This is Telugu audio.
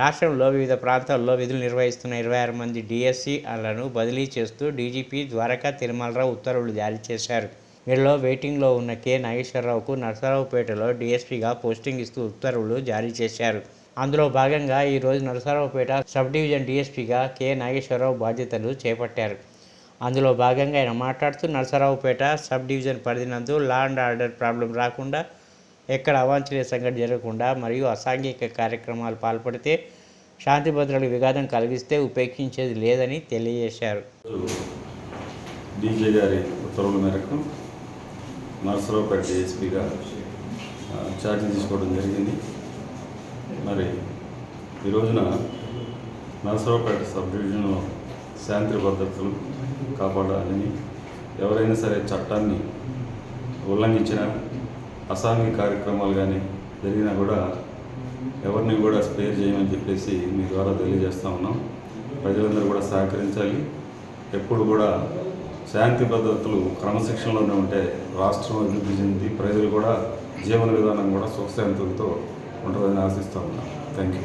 రాష్ట్రంలో వివిధ ప్రాంతాల్లో విధులు నిర్వహిస్తున్న ఇరవై ఆరు మంది డిఎస్సీలను బదిలీ చేస్తూ డీజీపీ ద్వారకా తిరుమలరావు ఉత్తర్వులు జారీ చేశారు. వీరిలో వెయిటింగ్లో ఉన్న కె. నాగేశ్వరరావుకు నరసరావుపేటలో డీఎస్పీగా పోస్టింగ్ ఇస్తూ ఉత్తర్వులు జారీ చేశారు. అందులో భాగంగా ఈరోజు నరసరావుపేట సబ్ డివిజన్ డీఎస్పీగా కె. నాగేశ్వరరావు బాధ్యతలు చేపట్టారు. అందులో భాగంగా ఆయన మాట్లాడుతూ నరసరావుపేట సబ్ డివిజన్ పరిధినందు లా అండ్ ఆర్డర్ ప్రాబ్లం రాకుండా ఎక్కడ అవాంఛనీయ సంఘటన జరగకుండా మరియు అసాంఘిక కార్యక్రమాలు పాల్పడితే శాంతి భద్రతలకు విఘాతం కలిగిస్తే ఉపేక్షించేది లేదని తెలియజేశారు. డీజే గారి ఉత్తర్వుల మేరకు నరసరావుపేట ఎస్పీగా ఛార్జ్ తీసుకోవడం జరిగింది. మరి ఈ రోజున నరసరావుపేట సబ్ డివిజన్లో శాంతి భద్రతలు కాపాడాలని ఎవరైనా సరే చట్టాన్ని ఉల్లంఘించిన అసాంఘిక కార్యక్రమాలు కానీ జరిగినా కూడా ఎవరిని కూడా స్పేర్ చేయమని చెప్పేసి మీ ద్వారా తెలియజేస్తా ఉన్నాం. ప్రజలందరూ కూడా సహకరించాలి. ఎప్పుడు కూడా శాంతి భద్రతలు క్రమశిక్షణలోనే ఉంటే రాష్ట్రం అభివృద్ధి చెంది ప్రజలు కూడా జీవన విధానం కూడా సుఖశాంతులతో ఉంటుందని ఆశిస్తూ ఉన్నాం. Thank you